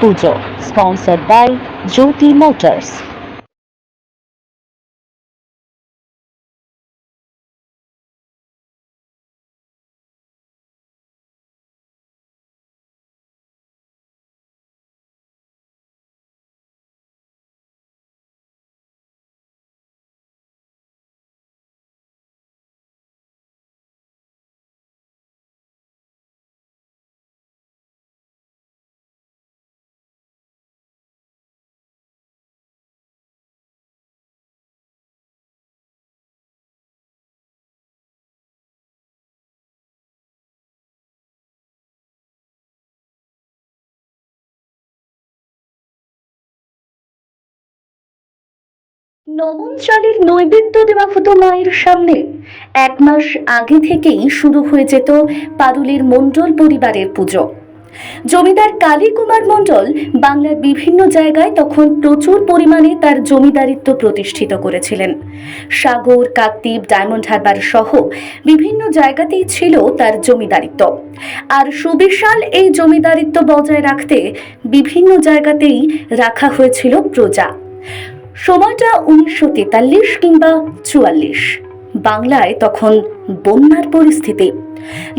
Pujo, sponsored by Jyoti Motors. নবম চালের নৈবেদ্য দেওয়া হতো মায়ের সামনে। এক মাস আগে থেকেই শুরু হয়ে যেত পারুলের মণ্ডল পরিবারের পুজো। জমিদার কালী কুমার মণ্ডল বাংলার বিভিন্ন জায়গায় তখন প্রচুর পরিমাণে তার জমিদারিত্ব প্রতিষ্ঠিত করেছিলেন। সাগর, কাকদ্বীপ, ডায়মন্ড হারবার সহ বিভিন্ন জায়গাতেই ছিল তার জমিদারিত্ব। আর সুবিশাল এই জমিদারিত্ব বজায় রাখতে বিভিন্ন জায়গাতেই রাখা হয়েছিল প্রজা। সময়টা উনিশশো তেতাল্লিশ কিংবা চুয়াল্লিশ। বাংলায় তখন বন্যার পরিস্থিতি।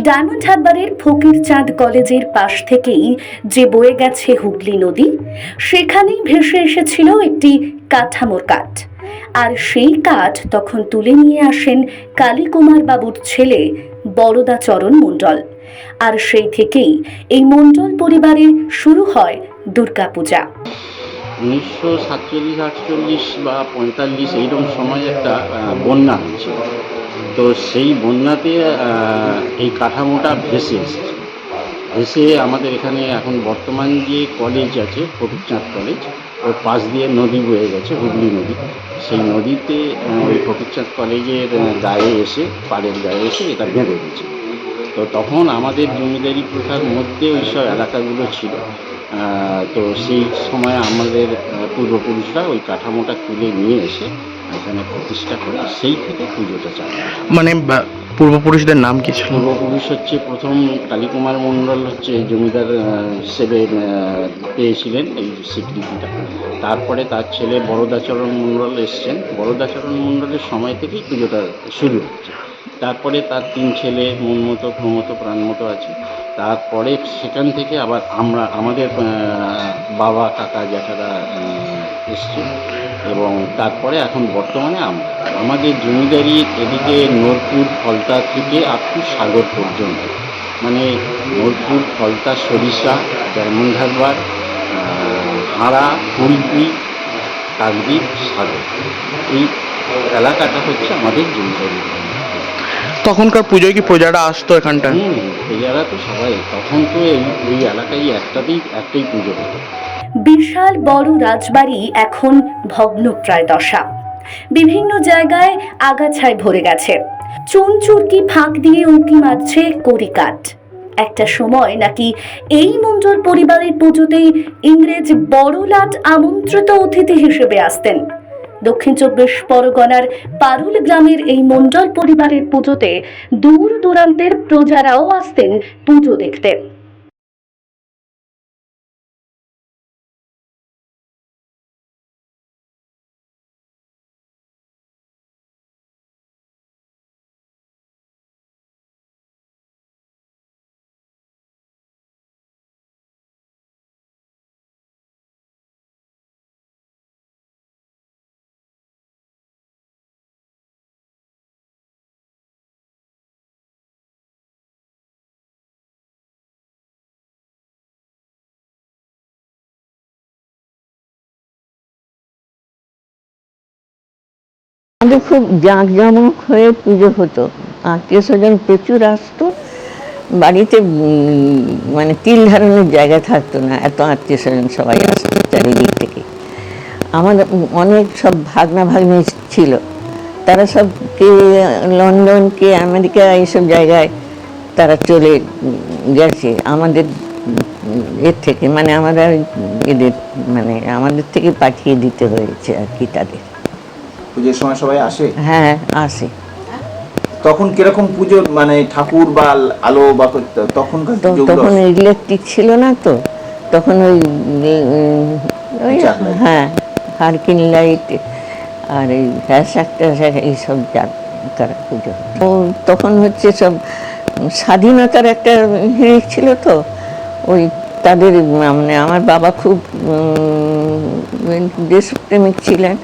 ডায়মন্ড হারবারের ফকির চাঁদ কলেজের পাশ থেকেই যে বয়ে গেছে হুগলি নদী, সেখানেই ভেসে এসেছিল একটি কাঠামোর কাঠ। আর সেই কাঠ তখন তুলে নিয়ে আসেন কালীকুমার বাবুর ছেলে বরদাচরণ মণ্ডল। আর সেই থেকেই এই মণ্ডল পরিবারের শুরু হয় দুর্গাপূজা। উনিশশো সাতচল্লিশ, আটচল্লিশ বা পঁয়তাল্লিশ এইরকম সময় একটা বন্যা হয়েছিল। তো সেই বন্যাতে এই কাঠামোটা ভেসে এসেছে। ভেসে আমাদের এখানে এখন বর্তমান যে কলেজ আছে ফকিরচাঁদ কলেজ ওর পাশ দিয়ে নদী বয়ে গেছে, হুগলি নদী। সেই নদীতে ওই ফকিরচাঁদ কলেজের গায়ে এসে, পাড়ের গায়ে এসে এটা বেঁধে গেছে তো তখন আমাদের জমিদারি প্রথার মধ্যে ওই সব এলাকাগুলো ছিল। তো সেই সময় আমাদের পূর্বপুরুষরা ওই কাঠামোটা তুলে নিয়ে এসে এখানে প্রতিষ্ঠা করে সেই থেকে পুজোটা চালু মানে পূর্বপুরুষদের নাম কি ছিল? পূর্বপুরুষ হচ্ছে প্রথম কালীকুমার মণ্ডল হচ্ছে জমিদার হিসেবে পেয়েছিলেন এই স্বীকৃতিটা। তারপরে তার ছেলে বরদাচরণ মণ্ডল এসছেন। বরদাচরণ মণ্ডলের সময় থেকেই পুজোটা শুরু হচ্ছে। তারপরে তার তিন ছেলে মনমতো প্রমত প্রাণমতো আছে। তারপরে সেখান থেকে আবার আমরা আমাদের বাবা কাকা জ্যাঠারা এসছে। এবং তারপরে এখন বর্তমানে আমরা আমাদের জমিদারি এদিকে নোরপুর ফলতা থেকে আপ টু সাগর পর্যন্ত। মানে নোরপুর ফলতা সরিষা ডায়মন্ড হারবার আহ, হাড়া কুলপি কাকদ্বীপ সাগর। এই এলাকাটা হচ্ছে আমাদের জমিদারি। তখনকার পুজোয় কি প্রজারা আসতো এখানটা তো সবাই। তখন তো এই এই এলাকায় একটাতেই একটাই পুজো হতো। বিশাল বড় রাজবাড়ি এখন ভগ্নপ্রায় দশা। বিভিন্ন জায়গায় আগাছায় ভরে গেছে। চুন চুরকি ফাঁক দিয়ে উঁকি মারছে কড়িকাঠ। একটা সময় নাকি এই মণ্ডল পরিবারের পুজোতেই ইংরেজ বড়লাট আমন্ত্রিত অতিথি হিসেবে আসতেন। দক্ষিণ চব্বিশ পরগনার পারুল গ্রামের এই মণ্ডল পরিবারের পুজোতে দূর দূরান্তের প্রজারাও আসতেন পুজো দেখতে। আমাদের খুব জাঁকজমক হয়ে পুজো হতো। আত্মীয় স্বজন প্রচুর আসতো। বাড়িতে মানে তিল ধারণের জায়গা থাকতো না, এত আত্মীয় স্বজন সবাই আসতো চারিদিক থেকে। আমাদের অনেক সব ভাগনা ভাগ্নি ছিল। তারা সব কে লন্ডন, কে আমেরিকা, এইসব জায়গায় তারা চলে গেছে। আমাদের এর থেকে মানে আমাদের এদের মানে আমাদের থেকে পাঠিয়ে দিতে হয়েছে আর কি তাদের। পুজোর সময় সবাই আসে? হ্যাঁ আসে। তখন কীরকম পুজো মানে ঠাকুর বা আলো বা তখনকার তো যেগুলো তখন ইলেকট্রিক ছিল না তো। তখন ওই হ্যাঁ হারকিন লাইট আর এই হ্যাশ একটা এইসব করা পুজো তো তখন হচ্ছে সব স্বাধীনতার একটা হিড়িক ছিল তো। ওই তাদের মানে আমার বাবা খুব দেশপ্রেমিক ছিলেন।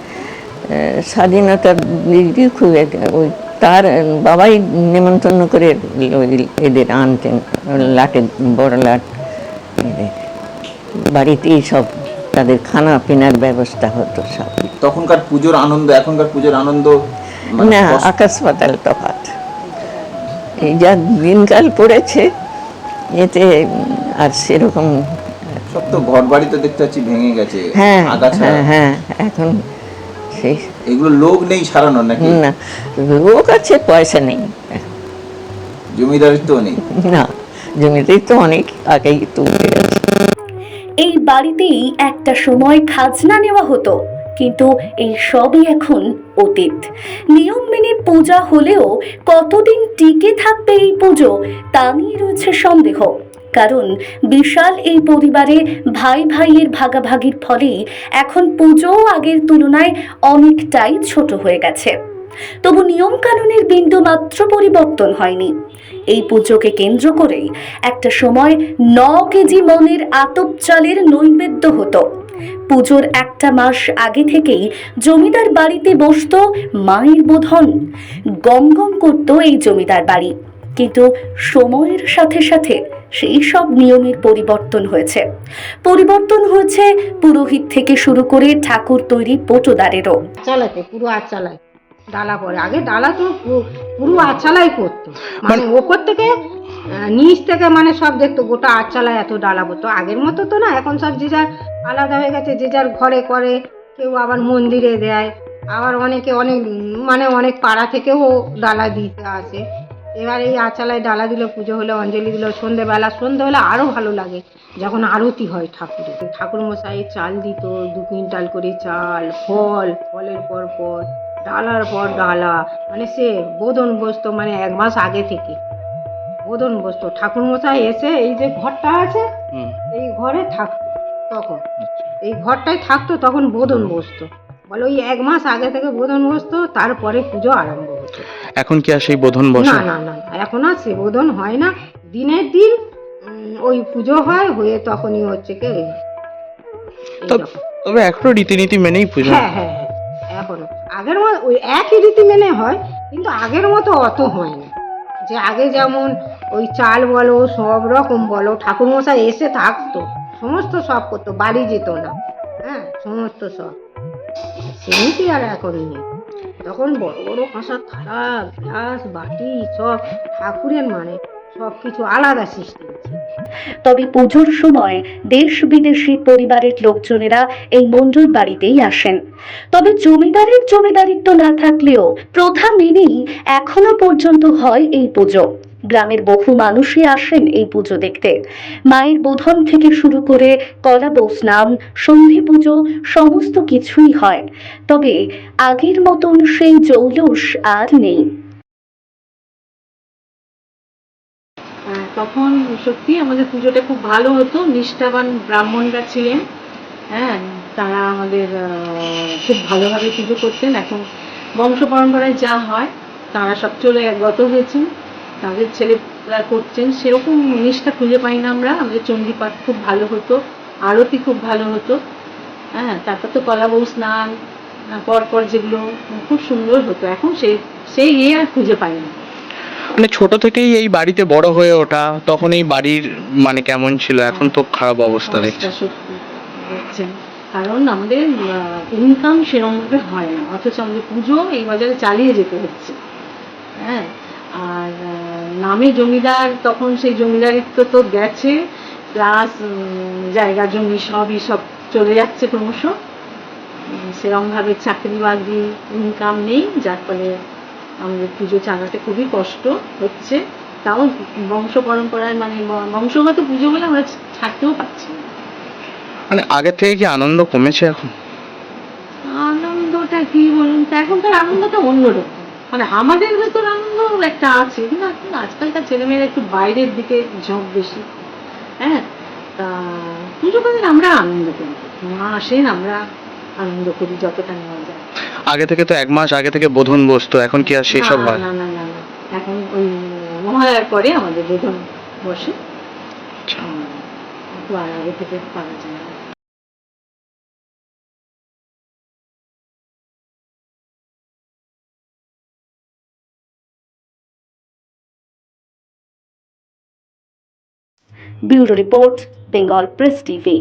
স্বাধীনতার দিক দিয়ে খুব ওই তার বাবাই নিমন্ত্রণ করে ওই এদের আনতেন লাটে বড় লাট। বাড়িতেই সব তাদের খানা পিনার ব্যবস্থা হতো সব। তখনকার পুজোর আনন্দ এখনকার পুজোর আনন্দ মানে না আকাশ পাতাল তফাৎ। এই যা দিনকাল পড়েছে এতে আর সেরকম সব তো ঘর বাড়ি তো দেখতে পাচ্ছি ভেঙে গেছে। হ্যাঁ হ্যাঁ হ্যাঁ এখন সেই। এগুলো লোক নেই সারানোর নাকি? না লোক আছে পয়সা নেই। জমিদারিত্ব নেই। না জমিতেই তো অনেক আগেই তো উঠে গেছে। এই বাড়িতেই একটা সময় খাজনা নেওয়া হতো কিন্তু এই সবই এখন অতীত। নিয়ম মেনে পূজা হলেও কতদিন টিকে থাকবে এই পুজো তা নিয়ে রয়েছে সন্দেহ। কারণ বিশাল এই পরিবারে ভাই ভাইয়ের ভাগাভাগির ফলেই এখন পুজো আগের তুলনায় অনেকটাই ছোট হয়ে গেছে। তবু নিয়ম কানুনের বিন্দু মাত্র পরিবর্তন হয়নি। এই পুজোকে কেন্দ্র করেই একটা সময় ন কেজি মনের আতপ চালের নৈবেদ্য হতো। পুজোর একটা মাস আগে থেকেই জমিদার বাড়িতে বসতো মায়ের বোধন। গম গম করতো এই জমিদার বাড়ি। কিন্তু সময়ের সাথে সাথে সেই সব নিয়মের পরিবর্তন হয়েছে। পরিবর্তন হয়েছে পুরোহিত থেকে শুরু করে ঠাকুর তৈরি পটোদারেরও। আচ্ছালাতে পুরো আচ্ছালায়। ডালা পরে। আগে ডালা তো পুরো আচ্ছালাই করতো। মানে ওপর থেকে নিচ থেকে মানে সব দেখতো গোটা আচ্ছালায় এত ডালা পড়তো। আগের মতো তো না এখন সব যে যার আলাদা হয়ে গেছে যে যার ঘরে করে কেউ আবার মন্দিরে দেয়। আবার অনেকে অনেক মানে অনেক পাড়া থেকেও ডালা দিতে আসে। এবার এই আচালায় ডালা দিল পুজো হলে অঞ্জলি দিল সন্ধেবেলা সন্ধে হলে আরও ভালো লাগে যখন আরতি হয় ঠাকুরের। ঠাকুর মশাই চাল দিত দু কুইন্টাল করে চাল ফল ফলের পর পর ডালার পর ডালা মানে সে বোধন বসতো মানে এক মাস আগে থেকে। বোধন বসতো। ঠাকুর মশাই এসে এই যে ঘরটা আছে এই ঘরে থাকতো তখন। এই ঘরটায় থাকতো তখন বোধন বসতো। বলে ওই এক মাস আগে থেকে বোধন বসতো তারপরে পুজো আরম্ভ হতো। এখন কি আর সেই বোধন বসে? না না না এখন আর সে বোধন হয় না। দিনের দিন ওই পুজো হয় হয়ে তখনই হচ্ছে কে। তবে এখনও রীতিনীতি মেনেই পুজো। হ্যাঁ হ্যাঁ হ্যাঁ এখনও। আগের মতো ওই একই রীতি মেনে হয় কিন্তু আগের মতো অত হয় না। যে আগে যেমন ওই চাল বলো সব রকম বলো ঠাকুরমশাই এসে থাকতো সমস্ত সব করতো বাড়ি যেত না। হ্যাঁ সমস্ত সব। সেমিতি আর এখন নেই? তখন বড় বড় কাঁসার থালা, গ্লাস, বাটি, সব ঠাকুরের মানে সব কিছু আলাদা সিস্টেম তবে পুজোর সময় দেশ বিদেশি পরিবারের লোকজনেরা এই মন্ডল বাড়িতেই আসেন। তবে জমিদারের জমিদারিত্ব না থাকলেও প্রথা মেনেই এখনও পর্যন্ত হয় এই পুজো। গ্রামের বহু মানুষই আসেন এই পুজো দেখতে। মায়ের বোধন থেকে শুরু করে কলা স্নান সন্ধি পুজো, সমস্ত কিছুই হয়। তবে আগের মতন সেই জৌলুস আর নেই। তখন সত্যি আমাদের পুজোটা খুব ভালো হতো। নিষ্ঠাবান ব্রাহ্মণরা ছিলেন। হ্যাঁ তারা আমাদের খুব ভালোভাবে পুজো করতেন। এখন বংশ পরম্পরায় যা হয়, তারা সব চলে গত হয়েছেন। তাদের ছেলেরা করছেন সেরকম জিনিসটা খুঁজে পাই না আমরা। আমাদের চণ্ডীপাঠ খুব ভালো হতো আরতি খুব ভালো হতো। হ্যাঁ তারপর তো কলা বউ স্নান পরপর যেগুলো খুব সুন্দর হতো। এখন সেই সেই ইয়ে আর খুঁজে পাই না। মানে ছোট থেকেই এই বাড়িতে বড় হয়ে ওঠা তখন এই বাড়ির মানে কেমন ছিল? এখন তো খারাপ অবস্থা দেখছি। সত্যি কারণ আমাদের ইনকাম সেরকমভাবে হয় না। অথচ আমাদের পুজো এই বাজারে চালিয়ে যেতে হচ্ছে। হ্যাঁ আর নামে জমিদার তখন সেই জমিদারিত্ব তো গেছে প্লাস জায়গা জমি সবই সব চলে যাচ্ছে ক্রমশ। উম, সেরকমভাবে চাকরি বাকরি ইনকাম নেই যার ফলে আমাদের পুজো চালাতে খুবই কষ্ট হচ্ছে। তাও বংশ পরম্পরায় মানে বংশগত পুজো বলে আমরা থাকতেও পারছি মানে আগে থেকে কি আনন্দ কমেছে এখন? আনন্দটা কি বলুন? তো এখনকার আনন্দটা অন্যরকম। মানে আমাদের ভেতর আনন্দ একটা আছে কিন্তু এখন আজকালকার ছেলেমেয়েরা একটু বাইরের দিকে ঝোঁক বেশি। হ্যাঁ? তা পুজো করি আমরা আনন্দ করি মা আসেন আমরা আনন্দ করি যতটা নেওয়া যায়। আগে থেকে তো এক মাস আগে থেকে বোধন বসতো এখন কি আর সেসব হয়? না না না না। এখন ওই মহালয়ার পরে আমাদের বোধন বসে। আচ্ছা। আর আগে থেকে পাওয়া যায়। bureau report Bengal press TV